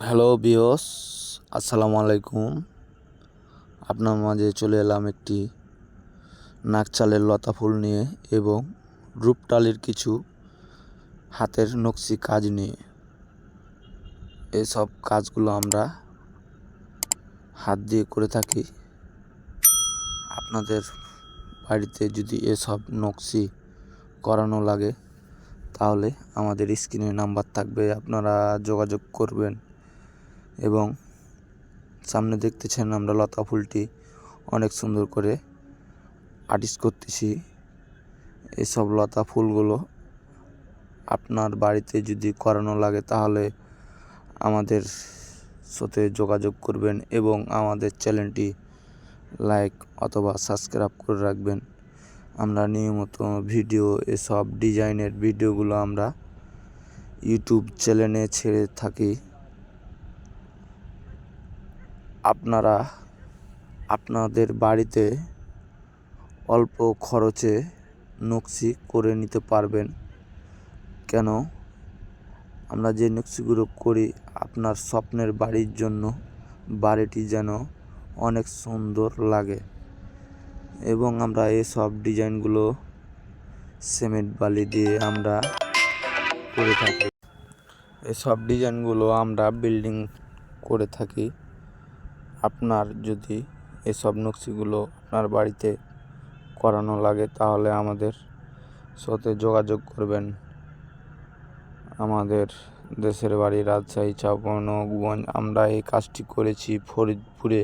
Hello বিয়স আসসালামু আলাইকুম। আপনার মাঝে চলে এলাম একটি নাকচালের লতা ফুল নিয়ে এবং রূপটালির কিছু হাতের নকশি কাজ নিয়ে। এসব কাজগুলো আমরা হাত দিয়ে করে থাকি। আপনাদের বাড়িতে যদি এসব নকশি করানো লাগে, তাহলে আমাদের স্ক্রিনে নাম্বার থাকবে, আপনারা যোগাযোগ করবেন। এবং সামনে দেখতেছেন আমরা লতা ফুলটি অনেক সুন্দর করে আর্টিস্ট করতেছি। এসব লতা ফুলগুলো আপনার বাড়িতে যদি করানো লাগে তাহলে আমাদের সাথে যোগাযোগ করবেন এবং আমাদের চ্যানেলটি লাইক অথবা সাবস্ক্রাইব করে রাখবেন। আমরা নিয়মিত ভিডিও, এসব ডিজাইনের ভিডিওগুলো আমরা ইউটিউব চ্যানেলে ছেড়ে থাকি। আপনারা আপনাদের বাড়িতে অল্প খরচে নকশি করে নিতে পারবেন। কেন? আমরা যে নকশিগুলো করি, আপনার স্বপ্নের বাড়ির জন্য বাড়িটি যেন অনেক সুন্দর লাগে এবং আমরা এসব ডিজাইনগুলো সিমেন্ট বালি দিয়ে আমরা করে থাকি। এসব ডিজাইনগুলো আমরা বিল্ডিং করে থাকি। আপনার যদি এসব নকশিগুলো আপনার বাড়িতে করানো লাগে, তাহলে আমাদের সাথে যোগাযোগ করবেন। আমাদের দেশের বাড়ি রাজশাহী চাঁপানগঞ্জ আমরা এই কাজটি করেছি ফরিদপুরে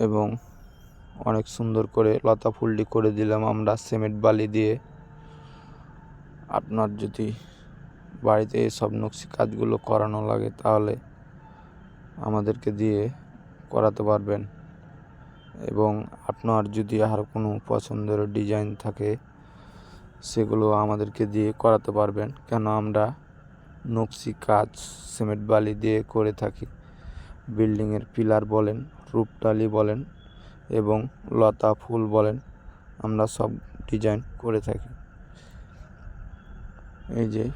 এবং অনেক সুন্দর করে লতা ফুলটি করে দিলাম আমরা সিমেন্ট বালি দিয়ে। আপনার যদি বাড়িতে এসব নকশি কাজগুলো করানো লাগে, তাহলে আমাদেরকে দিয়ে করাতে পারবেন। এবং আপনার যদি আর কোনো পছন্দের ডিজাইন থাকে, সেগুলো আমাদেরকে দিয়ে করাতে পারবেন। কেন আমরা নকশি কাজ, সিমেন্ট বালি দিয়ে করে থাকি। বিল্ডিংয়ের পিলার বলেন রূপটালি বলেন এবং লতা ফুল বলেন, আমরা সব ডিজাইন করে থাকি। এই যে,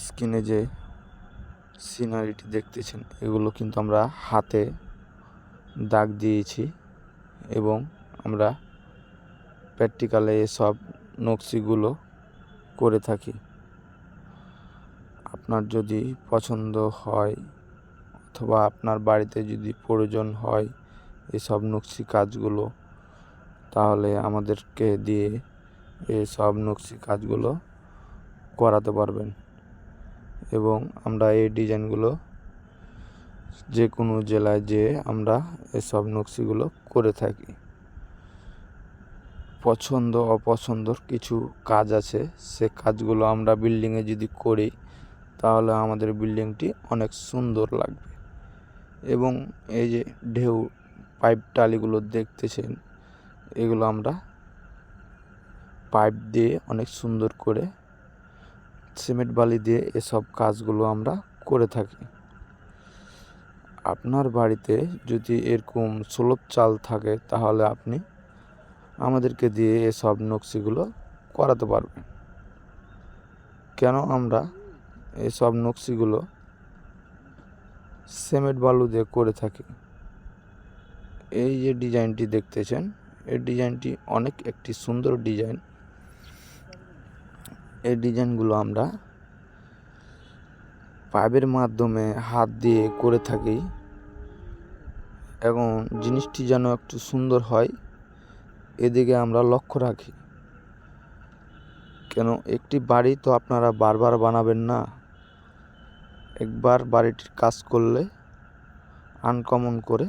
স্ক্রিনে যে সিনারিটি দেখতেছেন, এগুলো কিন্তু আমরা হাতে দাগ দিয়েছি এবং আমরা প্র্যাকটিক্যালে এসব নকশিগুলো করে থাকি। আপনার যদি পছন্দ হয় অথবা আপনার বাড়িতে যদি প্রয়োজন হয় এসব নকশি কাজগুলো, তাহলে আমাদেরকে দিয়ে এসব নকশি কাজগুলো করাতে পারবেন। এবং আমরা এই ডিজাইনগুলো যে কোনো জেলায় যেয়ে আমরা এসব নকশিগুলো করে থাকি। পছন্দ, অপছন্দর কিছু কাজ আছে, সে কাজগুলো আমরা বিল্ডিংয়ে যদি করি, তাহলে আমাদের বিল্ডিংটি অনেক সুন্দর লাগবে। এবং এই যে ঢেউ, পাইপ টালিগুলো দেখতেছেন, এগুলো আমরা পাইপ দিয়ে অনেক সুন্দর করে সিমেন্ট বালি দিয়ে এসব কাজগুলো আমরা করে থাকি। আপনার বাড়িতে যদি এরকম সুলভ চাল থাকে, তাহলে আপনি আমাদেরকে দিয়ে এসব নকশিগুলো করাতে পারবেন। কেন আমরা এসব নকশিগুলো সিমেন্ট বালু দিয়ে করে থাকি? এই যে ডিজাইনটি দেখতেছেন, এই ডিজাইনটি অনেক একটি সুন্দর ডিজাইন। এই ডিজাইনগুলো আমরা পাইপের মাধ্যমে হাত দিয়ে করে থাকি এবং জিনিসটি যেন একটু সুন্দর হয়, এদিকে আমরা লক্ষ্য রাখি। কেন, একটি বাড়ি তো আপনারা বারবার বানাবেন না। একবার বাড়িটির কাজ করলে আনকমন করে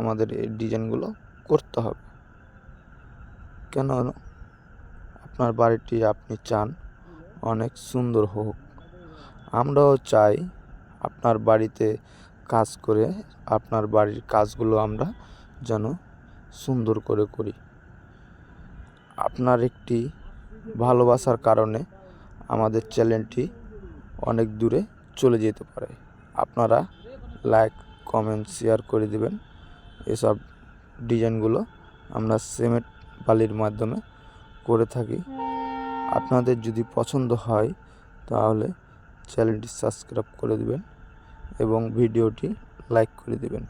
আমাদের এই ডিজাইনগুলো করতে হবে। কেন, আপনার বাড়িটি আপনি চান অনেক সুন্দর হোক। আমরাও চাই আপনার বাড়িতে কাজ করে আপনার বাড়ির কাজগুলো আমরা যেন সুন্দর করে করি। আপনার একটি ভালোবাসার কারণে আমাদের চ্যানেলটি অনেক দূরে চলে যেতে পারে। আপনারা লাইক, কমেন্ট, শেয়ার করে দেবেন। এসব ডিজাইনগুলো আমরা সিমেন্ট বালির মাধ্যমে করে থাকি। আপনাদের যদি পছন্দ হয় তাহলে চ্যানেলটি সাবস্ক্রাইব করে দেবেন এবং ভিডিওটি লাইক করে দিবেন।